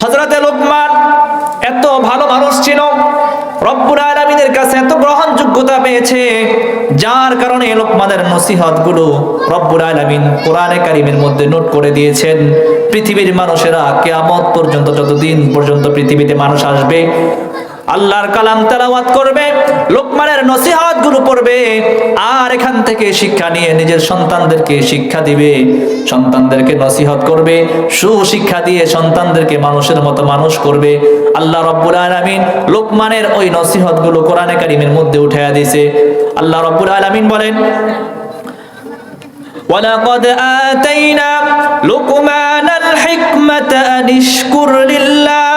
হজরতে লোকমান এত ভালো মানুষ ছিল। রব্বুর আলমিনের কাছে এত গ্রহণযোগ্যতা পেয়েছে, যার কারণে লোকমানের নসিহতগুলো রব্বুর আলমিন কোরআনে কারিমের মধ্যে নোট করে দিয়েছেন। পৃথিবীর মানুষেরা কেয়ামত পর্যন্ত, যতদিন পর্যন্ত পৃথিবীতে মানুষ আসবে আল্লাহর কালাম তেলাওয়াত করবে লোকমানের নসিহত গুলো পড়বে আর এখান থেকে শিক্ষা নিয়ে নিজের সন্তানদেরকে শিক্ষা দিবে সন্তানদেরকে নসিহত করবে সুশিক্ষা দিয়ে সন্তানদেরকে মানুষের মতো মানুষ করবে আল্লাহ রব্বুল আলামিন লোকমানের ওই নসিহত গুলো কোরআনে কারিমের মধ্যে উঠাইয়া দিয়েছে আল্লাহ রব্বুল আলামিন বলেন ولقد آتينا لقمان الحكمة أن اشكر لله ومن يشكر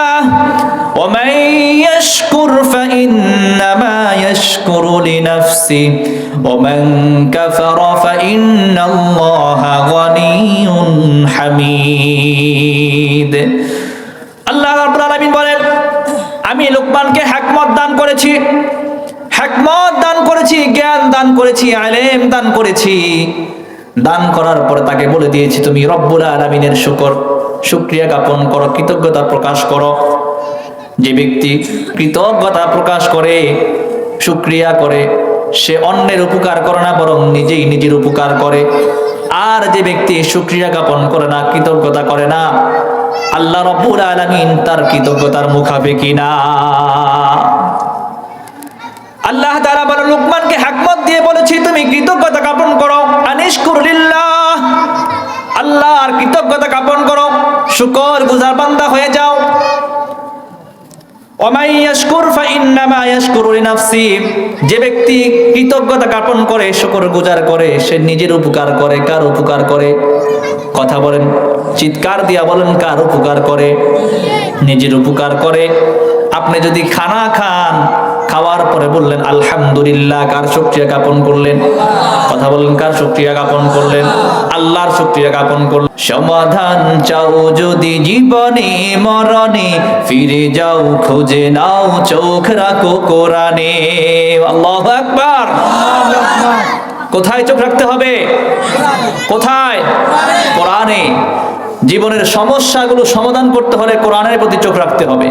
فإنما يشكر لنفسه ومن كفر فإن الله غني حميد আল্লাহ রাব্বুল আলামিন বলেন আমি লোকমানকে হিকমত দান করেছি হিকমত দান করেছি জ্ঞান দান করেছি আলেম দান করেছি দান করার পরে তাকে বলে দিয়েছি তুমি রব্বুল আলামিনের শুকর শুক্রিয়া জ্ঞাপন করো কৃতজ্ঞতা প্রকাশ করো যে ব্যক্তি কৃতজ্ঞতা প্রকাশ করে শুক্রিয়া করে, সে অন্যের উপকার করে না, বরং নিজেই নিজের উপকার করে। আর যে ব্যক্তি শুক্রিয়া জ্ঞাপন করে না, কৃতজ্ঞতা করে না, আল্লাহ রব্বুল আলামিন তার কৃতজ্ঞতার মুখাপেক্ষি না। আল্লাহ তাআলা বলে লোকমানকে হিকমত দিয়ে বলেছি, তুমি কৃতজ্ঞতা জ্ঞাপন করো আনিশ কুরলিল্লাহ আল্লাহর কৃতজ্ঞতা জ্ঞাপন করো, শুকর গুজার বান্দা হয়ে যাও। যে ব্যক্তি কৃতজ্ঞতা জ্ঞাপন করে, শুকর গুজার করে, সে নিজের উপকার করে, কার উপকার করে? কথা বলেন, চিৎকার দিয়া বলেন, কার উপকার করে? নিজের উপকার করে। আপনি যদি খানা খান খাওয়ার পরে বললেন, আলহামদুলিল্লাহ, কার শুকরিয়া জ্ঞাপন করলেন? কথা বললেন, কার শুকরিয়া জ্ঞাপন করলেন? আল্লাহর শুকরিয়া জ্ঞাপন করলেন। সমাধান চাও যদি জীবনে, মরণে, ফিরে যাও, খুঁজে নাও, চোখ রাখো কোরআনে। আল্লাহু আকবার। কোথায় চোখ রাখতে হবে? কোথায়? কোরআনে। জীবনের সমস্যাগুলো সমাধান করতে হলে কোরআনের প্রতি চোখ রাখতে হবে।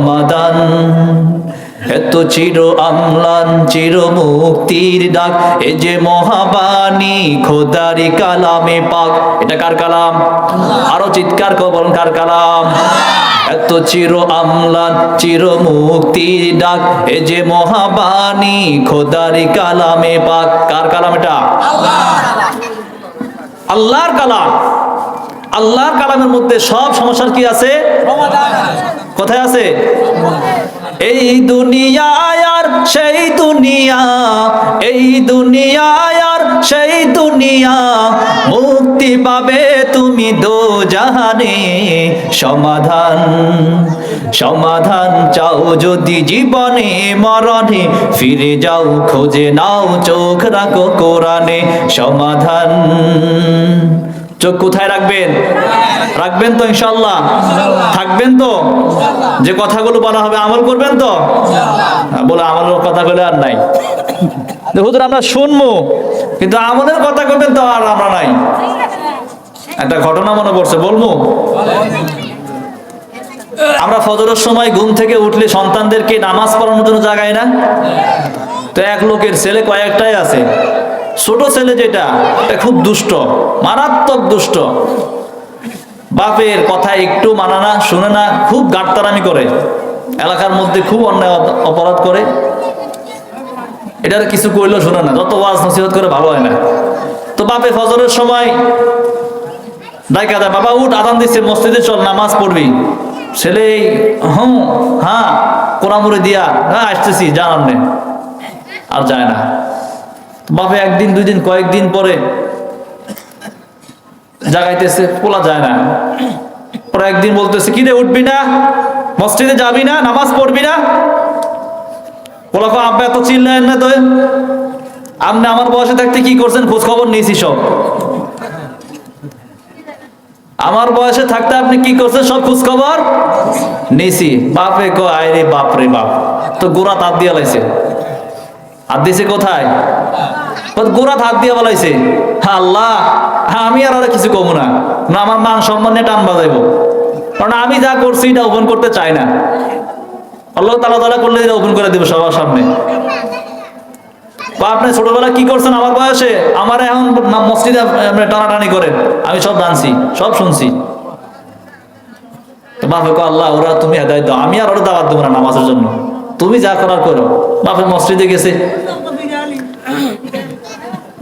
সমাধান এত চির আমলান, চির মুক্তির ডাক। এ যে মহাবাণী, খোদারি কালামে পাক। এটা কার কালাম? আরও চিৎকার কর বলুন, কার কালাম? এত চির আমলান, চির মুক্তির ডাক। এ যে মহাবাণী, খোদারি কালামে পাক। কার কালাম এটা? আল্লাহর কালাম। আল্লাহর কালামের মধ্যে সব সমস্যার কি আছে। কোথায় আছে? এই দুনিয়ায় আর সেই দুনিয়া, এই দুনিয়ায় আর সেই দুনিয়া। মুক্তি পাবে তুমি দো জাহানে। সমাধান সমাধান চাও যদি জীবনে, মরণে। ফিরে যাও, খোঁজে নাও, চোখ রাখো কোরআনে। সমাধান চোখ কোথায় রাখবেন? রাখবেন তো ইনশাল্লাহ থাকবেন তো? যে কথাগুলো বলা হবে আমল করবেন তো? হ্যাঁ, বলে আমলের কথা বলে আর নাই। হুজুর আমরা শুনব কিন্তু আমলের কথা করবেন তো আর আমরা নাই। একটা ঘটনা মনে পড়ছে বলব? আমরা ফজরের সময় ঘুম থেকে উঠলে সন্তানদেরকে নামাজ পড়ানোর জন্য জাগায় না? তো এক লোকের ছেলে কয়েকটাই আছে। ছোট ছেলে যেটা, এটা খুব দুষ্ট, মারাত্মক দুষ্ট। বাপের কথা একটু মানা না, শুনে না, খুব গাটতারামি করে। এলাকার মধ্যে খুব অন্যায় অপরাধ করে। এটার কিছু করলেও শুনে না, যত ওয়াজ নসিহত করে ভালো হয় না। তো বাপে ফজরের সময় ডাইকা দেয়, বাবা, উঠ, আদান দিচ্ছে মসজিদে চল, নামাজ পড়বি। ছেলে, হুম হ্যাঁ কোনামুড়ে দিয়া হ্যাঁ আসতেছি জানান আর যায় না। বাপে একদিন দুই দিন কয়েকদিন পরে জাগাইতেছে পোলা যায় না। পরে একদিন বলতেছে কি রে উঠবি না? মসজিদে যাবি না? নামাজ পড়বি না? কো, আব্বা এত চিল্লেন না তো আপনি আমার বয়সে থাকতে কি করছেন? খোঁজ খবর নিয়েছি সব। আমার বয়সে থাকতে আপনি কি করছেন? সব খোঁজ খবর নিছি বাপে কো আয় রে বাপ রে বাপ তো গোড়া তার দিয়ে লাইছে। আর দিছে কোথায়? গোড়া হাত দিয়ে বলাইছে হ্যাঁ আল্লাহ হ্যাঁ আমি আর আর কিছু কমু না। না, আমার মান সম্মান নিয়ে টান বাজাইবো। কারণ আমি যা করছি এটা ওপেন করতে চাই না। আল্লাহ তালা তালা করলে এটা ওপেন করে দেবো সবার সামনে। বা আপনি ছোটবেলা কি করছেন আমার বয়সে? আমার এখন মসজিদে আপনি টানাটানি করেন। আমি সব জানছি, সব শুনছি। বাপে কো আল্লাহ, ওরা তুমি হেদায় দাও। আমি আর ওরা দাওয়াত দেবো না নামাজের জন্য। তুমি যা করার করো। বাপে মসজিদে গেছে।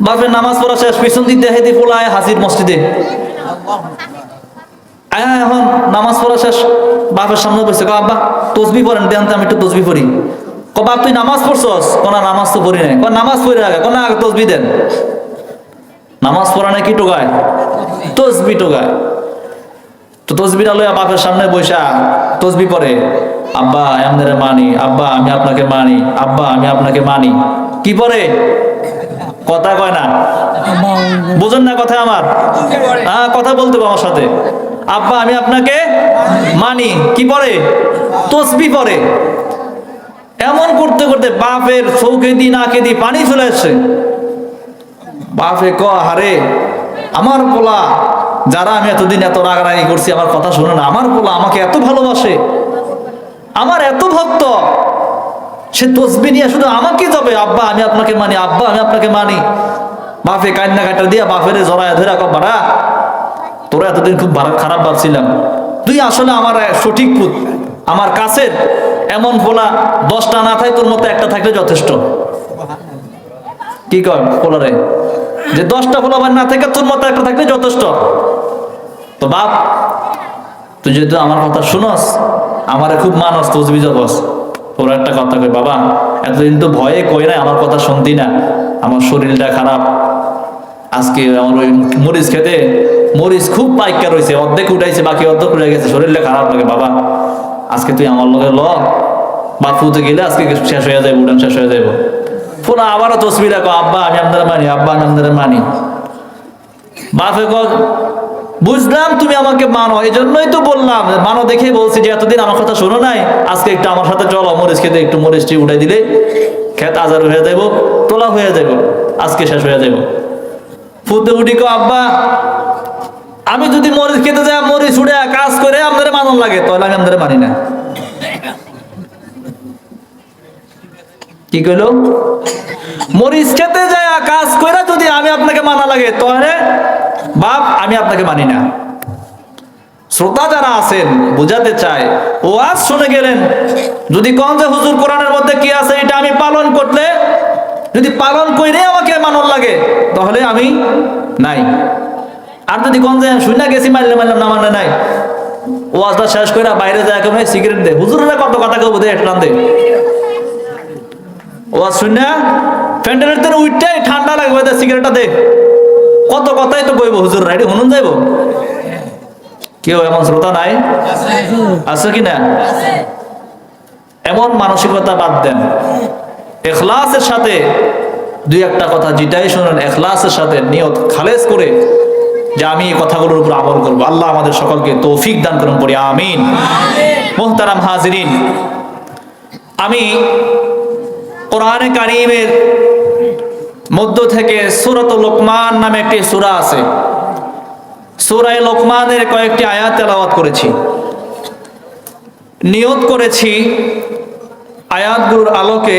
বাপের নামাজ পড়া শেষ, পিছন দিক দেখে দি পোলায় হাজির মসজিদে। এখন নামাজ পড়া শেষ, বাপের সামনে বসে কো আব্বা, তসবি পড়েন, দেন আমি একটু তসবি পড়ি। ক বাপ, তুই নামাজ পড়ছস? কোনা নামাজ তো পড়ি নাই। কোন নামাজ পড়ে আগে কোন আগে তসবি দেন। নামাজ পড়া নাই কি টোকায়? তসবি টোকায়। তো তসবিটা লইয়া বাপের সামনে বৈশা তসবি পড়ে। আব্বা, আমি মানি, আব্বা, আমি আপনাকে মানি, আব্বা, আমি আপনাকে মানি। কি পড়ে? কথা কয় না। বুঝুন না কথা আমার। হ্যাঁ কথা বলতে আমার সাথে। আব্বা, আমি আপনাকে মানি। কি পরে? তসবি পরে। এমন করতে করতে বাপের চৌকে দি নাকে দি পানি চলে আসছে। বাপে ক হারে আমার পোলা, যারা আমি এতদিন এত রাগারাগি করছি, আমার কথা শুনে না। আমার পোলা আমাকে এত ভালোবাসে। আমার এত ভক্ত। সে তসবি নিয়ে শুধু আমাকে যাবে, আব্বা, আমি আপনাকে মানি, আব্বা, আমি আপনাকে মানি। বাপে কান্না কাটা দিয়া বাপের জড়ায় ধরে রাখো বাড়া, তোরা এতদিন খুব খারাপ ভাবছিলাম। তুই আসলে আমার সঠিক পুত। আমার কাছের এমন পোলা দশটা না থাকে তোর মতো একটা থাকলে যথেষ্ট। কি কয় পোলারে যে দশটা পোলাবার না থাকে তোর মতো একটা থাকলে যথেষ্ট। তো বাপ, তুই যেহেতু আমার কথা শুনস, আমারে খুব মানস, তসবি জবস ওর একটা কথা কই বাবা এতদিন তো ভয়ে কই না আমার কথা শুনতি না। আমার শরীরটা খারাপ। আজকে আমার ওই মরিচ খেতে মরিচ খুব পাইকা রয়েছে অর্ধেক উঠাইছে বাকি অর্ধেক উঠে গেছে শরীরটা খারাপ লাগে বাবা। আজকে তুই আমার লগে ল। বা ফুতে গেলে আজকে শেষ হয়ে যাবে উঠান শেষ হয়ে যাব ফোন আবারও তসবি রাখো আব্বা আমি আপনারা মানি আব্বা আমি আপনারা মানি। বাপে কয়, বুঝলাম তুমি আমাকে মানো এই জন্যই তো বললাম। মানো দেখে বলছি যে এতদিন আমার কথা শোনো নাই, আজকে একটু আমার সাথে চলো মরিচ খেতে একটু মরিচটি উঠাই দিলে খেত আজার হয়ে যাব তোলা হয়ে যাব আজকে শেষ হয়ে যাব ফুতে উঠি কো, আব্বা, আমি যদি মরিচ খেতে যাই, মরিচ উড়ে কাজ করে আপনাদের মানন লাগে, তাহলে আমি আপনাদের মানি না। কি কইলো? মরিচ খেতে যায় কাজ করে যদি আমি আপনাকে মানা লাগে, তাহলে বাপ, আমি আপনাকে মানি না। শ্রোতা যারা আছেন, বুঝাতে চায় ও আজ শুনে গেলেন। যদি কন যে হুজুর কোরআনের মধ্যে কি আছে, এটা আমি পালন করলে, যদি পালন করে আমাকে মানন লাগে, তাহলে আমি নাই। আর যদি কন যে শুনে গেছি মারলে মারলাম না মানে নাই। ও আজটা শেষ করে বাইরে যায় কেমন সিগারেট দে। হুজুরেরা কত কথা কেউ বোধ একটা দে। ও শুনে ফ্যান্ডেলের তেন উঠতে ঠান্ডা লাগবে, সিগারেটটা দে। কত কথাই তো কইব, হুজুর রাইডি হনুন যাইব? কেউ এমন শ্রোতা নাই? আছে কি না? এমন মানসিকতা বাদ দেন। এখলাসের সাথে দুই একটা কথা যেটাই শুনেন, এখলাসের সাথে নিয়ত খালেজ করে যে আমি এই কথাগুলোর উপর আমল করব। আল্লাহ আমাদের সকলকে তৌফিক দান করুন, পড়ি আমিন। মোহতারাম হাজিরিন, আমি কোরআনে কারিমের মধ্য থেকে সুরত লোকমান নামে একটি সুরা আছে। সুরায় লোকমানের কয়েকটি আয়াত তেলাওয়াত করেছি। নিয়ত করেছি আয়াতগুলোর আলোকে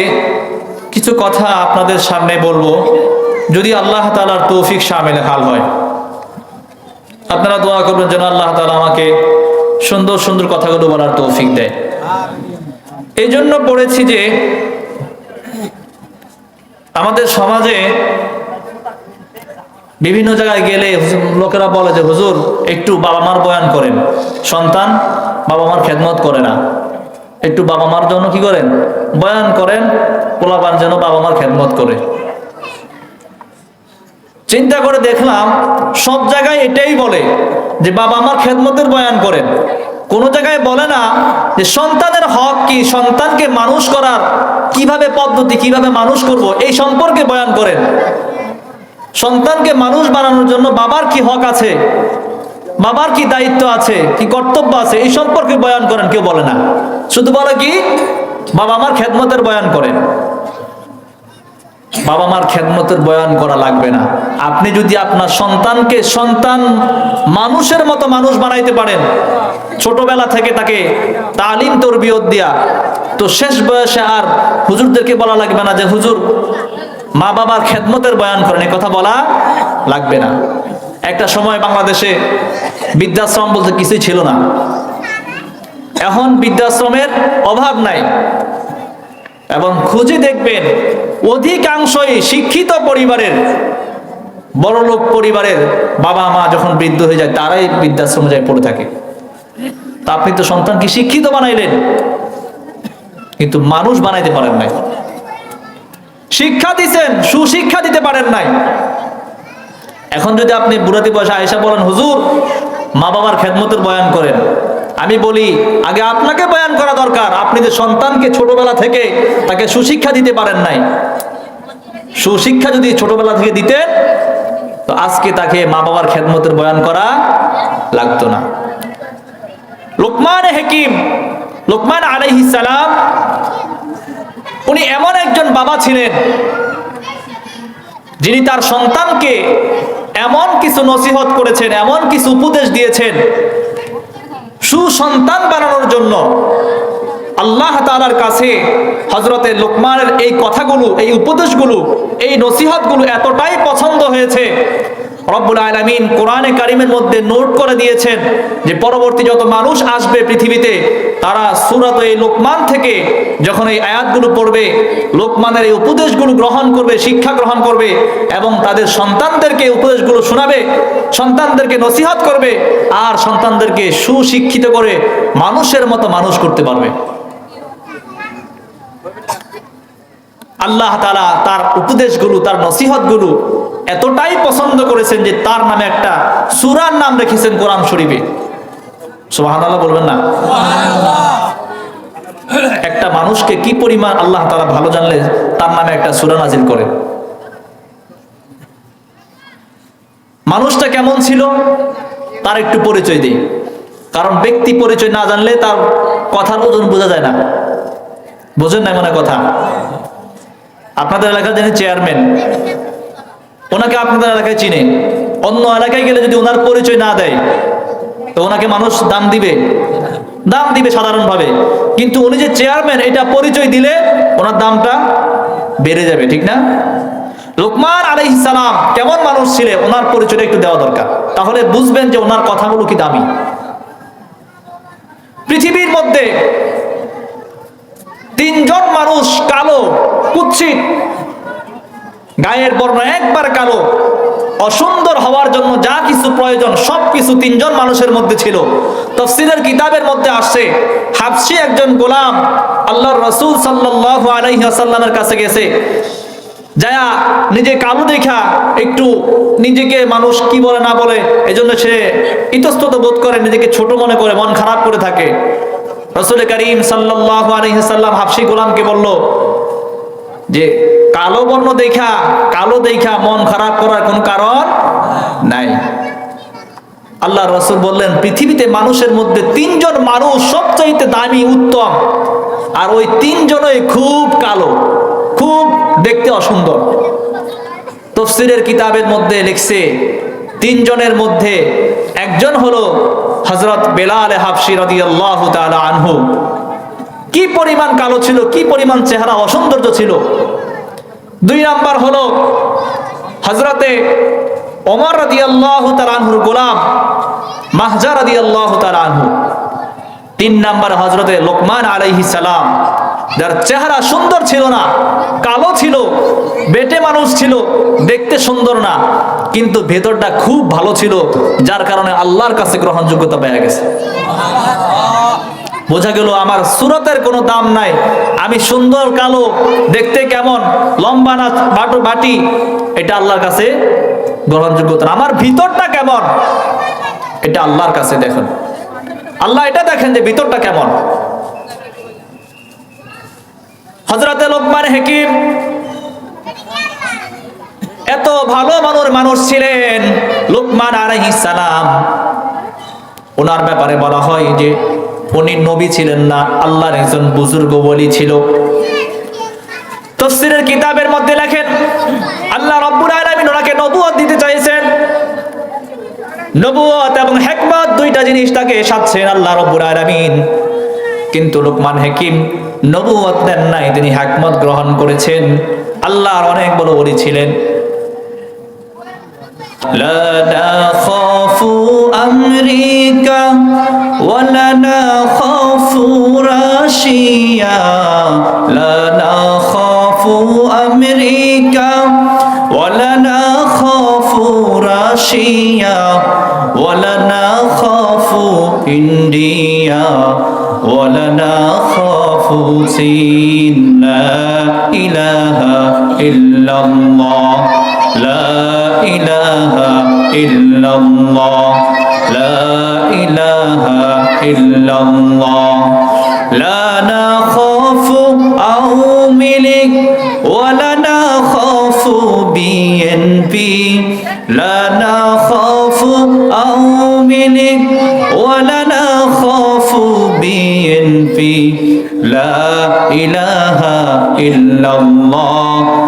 কিছু কথা আপনাদের সামনে বলব যদি আল্লাহ তালার তৌফিক শামিল হাল হয়। আপনারা দোয়া করবেন যেন আল্লাহ তাআলা আমাকে সুন্দর সুন্দর কথাগুলো বলার তৌফিক দেয়। এই জন্য পড়েছি যে আমাদের সমাজে বিভিন্ন জায়গায় গেলে লোকেরা বলে যে, হুজুর, একটু বাবা মার বয়ান করেন। সন্তান বাবা মার খেদমত করে না। একটু বাবা মার জন্য কি করেন? বয়ান করেন, পোলাপান যেন বাবা মার খেদমত করে। চিন্তা করে দেখলাম, সব জায়গায় এটাই বলে যে বাবা মার খেদমতের বয়ান করেন। কোন জায়গায় বলে না যে সন্তানের হক কি? সন্তানকে মানুষ করার কীভাবে পদ্ধতি, কীভাবে মানুষ করব? এই সম্পর্কে বয়ান করেন। সন্তানকে মানুষ বানানোর জন্য বাবার কি হক আছে? বাবার কি দায়িত্ব আছে? কি কর্তব্য আছে? এই সম্পর্কে বয়ান করেন, কেউ বলে না। শুধু বলে কি, বাবা আমার খেদমতের বয়ান করেন। বাবা মার খেদমতের বয়ান করা লাগবে না। আপনি যদি আপনার সন্তানকে সন্তান মানুষের মতো মানুষ বানাইতে পারেন, ছোটবেলা থেকে তাকে তালিম তরবিয়ত দিয়া, তো শেষ বয়সে আর হুজুরদেরকে বলা লাগবে না যে, হুজুর, মা বাবার খেদমতের বয়ান করেন, এ কথা বলা লাগবে না। একটা সময় বাংলাদেশে বৃদ্ধাশ্রম বলতে কিছুই ছিল না। এখন বৃদ্ধাশ্রমের অভাব নাই। এবং খুঁজে দেখবেন অধিকাংশই শিক্ষিত পরিবারের, বড়লোক পরিবারের বাবা মা যখন বৃদ্ধ হয়ে যায়, তারাই বৃদ্ধাশ্রমে যায় পড়ে থাকে। তা আপনি তো সন্তানকে শিক্ষিত বানাইলেন? কিন্তু মানুষ বানাইতে পারেন নাই। শিক্ষা দিচ্ছেন সুশিক্ষা দিতে পারেন নাই। এখন যদি আপনি বুড়াতি বয়সে আয়সা বলেন, হুজুর মা বাবার খেদমতের বয়ান করেন। আমি বলি, আগে আপনাকে বয়ান করা দরকার। আপনি যে সন্তানকে ছোটবেলা থেকে তাকে সুশিক্ষা দিতে পারেন নাই। সুশিক্ষা যদি ছোটবেলা থেকে দিতেন তো আজকে তাকে মা বাবার খেদমতের বয়ান করা লাগতো না। লোকমান হেকিম, লোকমান আলাইহিস সালাম, উনি এমন একজন বাবা ছিলেন, যিনি তার সন্তানকে এমন কিছু নসিহত করেছেন, এমন কিছু উপদেশ দিয়েছেন সুসন্তান বানানোর জন্য আল্লাহ তালার কাছে হজরতে লোকমানের এই কথাগুলো, এই উপদেশগুলো, এই নসিহতগুলো এতটাই পছন্দ হয়েছে রব্বুল আলমিন কোরআনে কারিমের মধ্যে নোট করে দিয়েছেন যে পরবর্তী যত মানুষ আসবে পৃথিবীতে, তারা সুরত এই লোকমান থেকে যখন এই আয়াতগুলো পড়বে, লোকমানের এই উপদেশগুলো গ্রহণ করবে, শিক্ষা গ্রহণ করবে এবং তাদের সন্তানদেরকে উপদেশগুলো শোনাবে, সন্তানদেরকে নসিহত করবে আর সন্তানদেরকে সুশিক্ষিত করে মানুষের মতো মানুষ করতে পারবে। আল্লাহ তালা তার উপদেশগুলো, তার নসিহতগুলো এতটাই পছন্দ করেছেন যে তার নামে একটা সুরার নাম রেখেছেন কোরআন শরীফে। সোহান বলবেন না? একটা মানুষকে কি পরিমাণ আল্লাহ তারা ভালো জানলে তার নামে একটা সুরা নাজিল করে? মানুষটা কেমন ছিল? তার একটু পরিচয় দিই। কারণ ব্যক্তি পরিচয় না জানলে তার কথার ওজন বোঝা যায় না। বোঝেন না মনে কথা? আপনাদের এলাকার যিনি চেয়ারম্যান ওনাকে আপনাদের এলাকায় চিনে। অন্য এলাকায় গেলে যদি ওনার পরিচয় না দেয়, তো ওনাকে মানুষ দাম দিবে। দাম দিবে সাধারণভাবে। কিন্তু উনি যে চেয়ারম্যান এটা পরিচয় দিলে ওনার দামটা বেড়ে যাবে, ঠিক না? লোকমান আলাইহিস সালাম কেমন মানুষ ছিলেন? ওনার পরিচয়টা একটু দেওয়া দরকার। তাহলে বুঝবেন যে ওনার কথাগুলো কি দামি। পৃথিবীর মধ্যে তিনজন মানুষ কালো, কুৎসিত গায়ের বর্ণ একবার কালো, অসুন্দর হওয়ার জন্য যা কিছু প্রয়োজন, সব কিছু তিনজন মানুষের মধ্যে ছিল। তফসিলের কিতাবের মধ্যে আসছে, হাফসি একজন গোলাম, আল্লাহর রসুল সাল্লাহ আলাইসাল্লামের কাছে গেছে। যায়া নিজে কালো দেখা, একটু নিজেকে মানুষ কি বলে না বলে, এজন্য সে ইতস্তত বোধ করে, নিজেকে ছোট মনে করে, মন খারাপ করে থাকে। রসুল করিম সাল্লাহ আলহিহাল্লাম হাফসি গোলামকে বলল যে কালো বর্ণ দেখা, কালো দেখা মন খারাপ করার কোনো কারণ নাই। আল্লাহ রসুল বললেন, পৃথিবীতে মানুষের মধ্যে তিনজন মানুষ সবচাইতে দামি, উত্তম। আর ওই তিনজনই খুব কালো, খুব দেখতে অসুন্দর। তফসিরের কিতাবের মধ্যে লিখছে, তিনজনের মধ্যে একজন হলো হজরত বেলাল হাফসি রাদিয়াল্লাহু তাআলা আনহু। কি পরিমাণ কালো ছিল, কি পরিমাণ চেহারা অসৌন্দর্য ছিল। দুই নাম্বার হলো হজরতে ওমর রাদিয়াল্লাহু তাআলা আনহুর গোলাম মাহজা রাদিয়াল্লাহু তাআলা আনহু। তিন নাম্বার হজরতে লোকমান আলাইহিস সালাম, যার চেহারা সুন্দর ছিল না, কালো ছিল, বেটে মানুষ ছিল, দেখতে সুন্দর না, কিন্তু ভেতরটা খুব ভালো ছিল, যার কারণে আল্লাহর কাছে গ্রহণযোগ্যতা পেয়ে গেছে। বোঝা গেল আমার সুরতের কোনো দাম নাই। আমি সুন্দর কালো, দেখতে কেমন? লম্বা না বাটু বাটি? এটা আল্লাহর কাছে গ্রহণযোগ্যতা। আমার ভিতরটা কেমন? এটা আল্লাহর কাছে দেখেন। আল্লাহ এটা দেখেন যে ভিতরটা কেমন। হজরতে লোকমান হেকিম এত ভালো মানুষ মানুষ ছিলেন, লোকমান আলাইহিস সালাম। ওনার ব্যাপারে বলা হয় যে উনি নবী ছিলেন না, আল্লাহর একজন বুজুর্গ বলি ছিল। তফসিরের কিতাবের মধ্যে লেখেন, আল্লাহ রব্বুল আলামিন ওনাকে নবুয়ত দিতে চাইছেন। নবুয়ত এবং হেকমত দুইটা জিনিস তাকে সাধছেন আল্লাহ রব্বুল আলামিন। কিন্তু লোকমান হাকিম নবুয়ত দেন নাই, তিনি হেকমত গ্রহণ করেছেন। আল্লাহর অনেক বড় ওলি ছিলেন। لا نخاف أمريكا ولا نخاف راشيا. لا نخاف أمريكا ولا نخاف راشيا. ولا نخاف إنديا ولا نخاف سين. لا إله إلا الله. لا إله إلا الله لا إله إلا الله لا نخاف أو ملك ولا نخاف BNP لا نخاف أو ملك ولا نخاف BNP لا إله إلا الله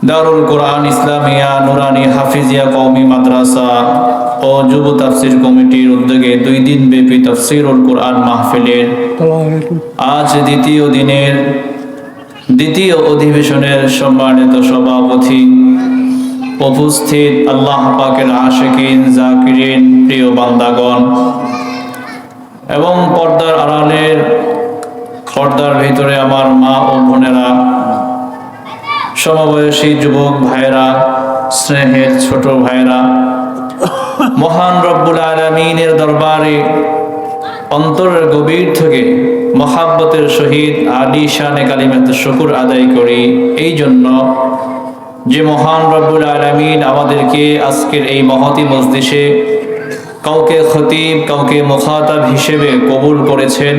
দারুল কোরআন, ইসলামিয়া, নুরানি, হাফিজিয়া, কওমি মাদ্রাসা ও যুব তাফসির কমিটির উদ্যোগে দুই দিন ব্যাপী তাফসিরুল কোরআন মাহফিলের আজ দ্বিতীয় দিনের দ্বিতীয় অধিবেশনের সম্মানিত সভাপতি উপস্থিত আল্লাহ পাকের আশেকিন, জাকিরিন, প্রিয় বান্দাগণ এবং পর্দার আড়ালের পর্দার ভিতরে আমার মা ও বোনেরা সমবয়সী যুবক ভাইরা স্নেহের ছোট ভাইরা মহান রব্বুল আলমিনের দরবারে অন্তরের গভীর থেকে মহাব্বতের সহিত আদি শানে কালিমাত শকুর আদায় করি। এই জন্য যে মহান রব্বুল আলমিন আমাদেরকে আজকের এই মহতি মজলিসে কাউকে খতিব, কাউকে মুখাতাব হিসেবে কবুল করেছেন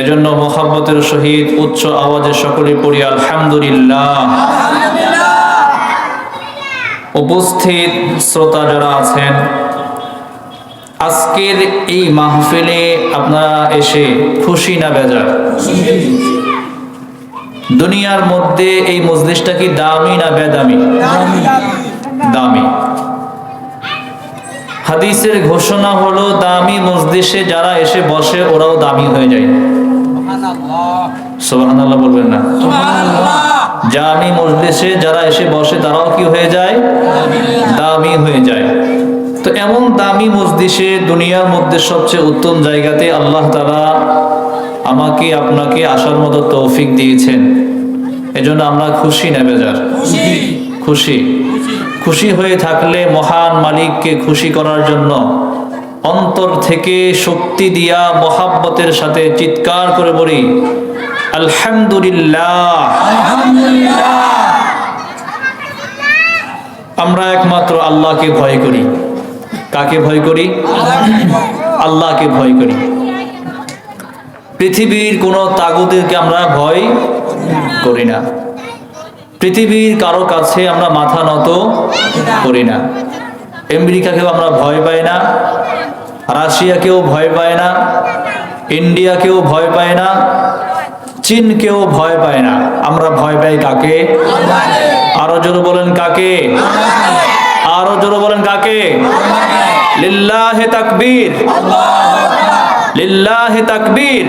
এজন্য মহাব্বতের সহিত উচ্চ আওয়াজে সকলে পড়ি আলহামদুলিল্লাহ। উপস্থিত শ্রোতা যারা আছেন আজকের এই মাহফিলে আপনারা এসে খুশি না বেজার? দুনিয়ার মধ্যে এই মজলিসটা কি দামি না বেদামি? দামি। হাদিসের ঘোষণা হলো দামি মজলিসে যারা এসে বসে ওরাও দামি হয়ে যায়। সুবহানাল্লাহ বলবেন না। জামি মজলিসে যারা এসে বসে তারাও কি হয়ে যায়? দামি হয়ে যায়। তো এমন দামি মজলিসে দুনিয়ার মধ্যে সবচেয়ে উত্তম জায়গাতে আল্লাহ তারা আমাকে আপনাকে আসার মতো তৌফিক দিয়েছেন। এজন্য আমরা খুশি না বেজার? খুশি। খুশি হয়ে থাকলে মহান মালিককে খুশি করার জন্য অন্তর থেকে শক্তি দিয়া মহাব্বতের সাথে চিৎকার করে বলি আলহামদুলিল্লাহ। আমরা একমাত্র আল্লাহকে ভয় করি। কাকে ভয় করি? আল্লাহকে ভয় করি। পৃথিবীর কোনো তাগুদেরকে আমরা ভয় করি না। পৃথিবীর কারও কাছে আমরা মাথা নত করি না। আমেরিকাকেও আমরা ভয় পাই না। রাশিয়াকেও ভয় পায় না। ইন্ডিয়াকেও ভয় পায় না। চীনকেও ভয় পায় না। আমরা ভয় পাই কাকে? আরও জোরে বলেন কাকে? আরও জোরে বলেন কাকে? লিল্লাহে তাকবীর। লিল্লাহে তাকবীর।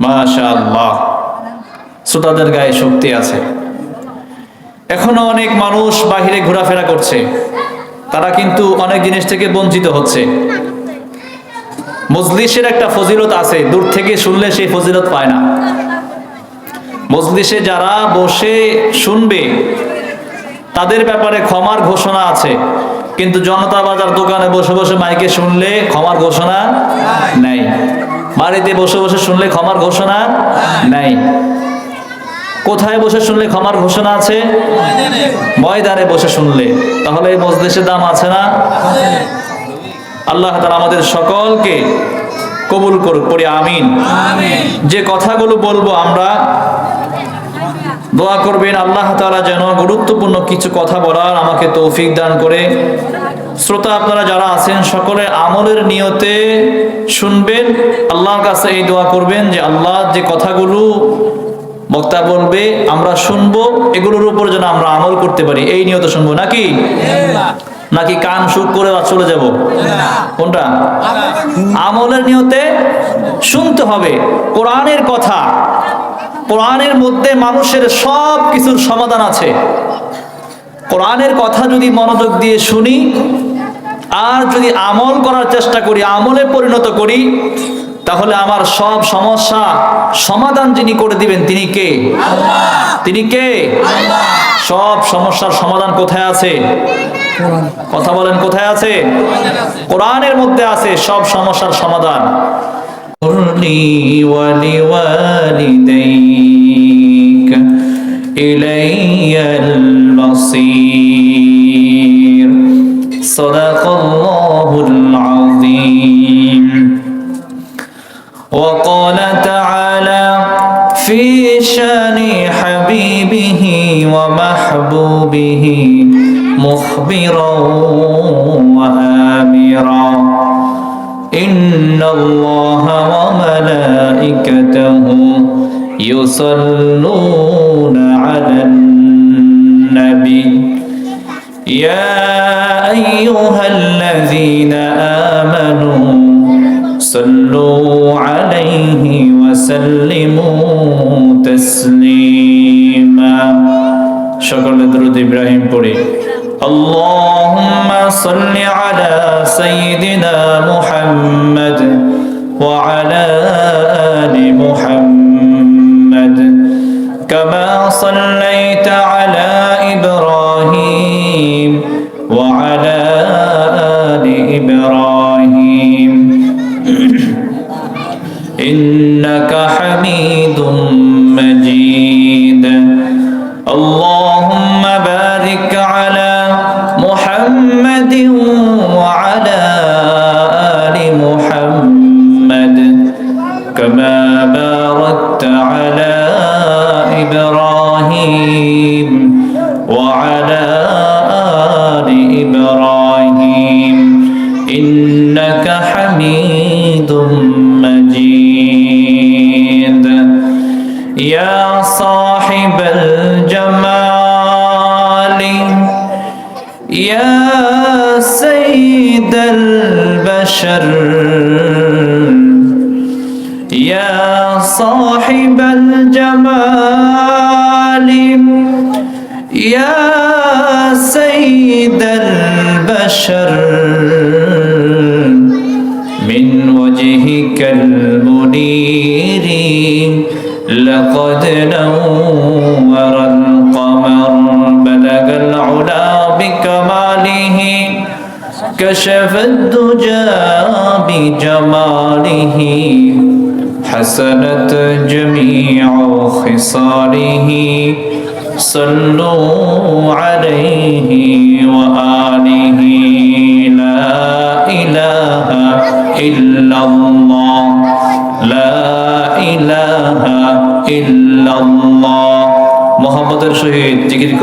মাশাআল্লাহ। শ্রোতাদের গায়ে শক্তি আছে। এখনও অনেক মানুষ বাহিরে ঘোরাফেরা করছে। তারা কিন্তু অনেক জিনিস থেকে বঞ্চিত হচ্ছে। মজলিসের একটা ফজিলত আছে, দূর থেকে শুনলে সেই ফজিলত পায় না। মজলিসে যারা বসে শুনবে, তাদের ব্যাপারে ক্ষমার ঘোষণা আছে। কিন্তু জনতা বাজার দোকানে বসে বসে মাইকে শুনলে ক্ষমার ঘোষণা নাই। বাড়িতে বসে বসে শুনলে ক্ষমার ঘোষণা নাই। কোথায় বসে শুনলে ক্ষমার ঘোষণা আছে? ময়দানে। বসে শুনলে। তাহলে এই মজলিসের দাম আছে না? আল্লাহ তাআলা আমাদের সকলকে কবুল করুক পড়ি আমিন। যে কথাগুলো বলব আমরা দোয়া করবেন আল্লাহ তাআলা যেন গুরুত্বপূর্ণ কিছু কথা বলার আমাকে তৌফিক দান করে। শ্রোতা আপনারা যারা আছেন সকলে আমলের নিয়তে শুনবেন আল্লাহর কাছে এই দোয়া করবেন যে আল্লাহ যে কথাগুলো বক্তা বলবে আমরা শুনব এগুলোর উপর যেন আমরা আমল করতে পারি। এই নিয়তে শুনব নাকি? নাকি কান সুখ করে চলে যাব? কোনটা? আমলের নিয়তে শুনতে হবে। কোরআনের কথা কোরআনের মধ্যে মানুষের সব কিছুর সমাধান আছে। কোরআনের কথা যদি মনোযোগ দিয়ে শুনি আর যদি আমল করার চেষ্টা করি আমলে পরিণত করি তাহলে আমার সব সমস্যা সমাধান যিনি করে দিবেন তিনি কে? তিনি কে? সব সমস্যার সমাধান কোথায় আছে? কথা বলেন কোথায় আছে কোরআনের মধ্যে আছে সব সমস্যার সমাধান لي ولوالديك إلي المصير Johnson مجيد. يا صاحب الجمال يا سيد البشر يا صاحب الجمال يا سيد البشر. من وجهك المنير لقد نور القمر بلغ العلا بكماله كشف الدجى بجماله حسنت جميع خصاله. صلوا عليه وآله.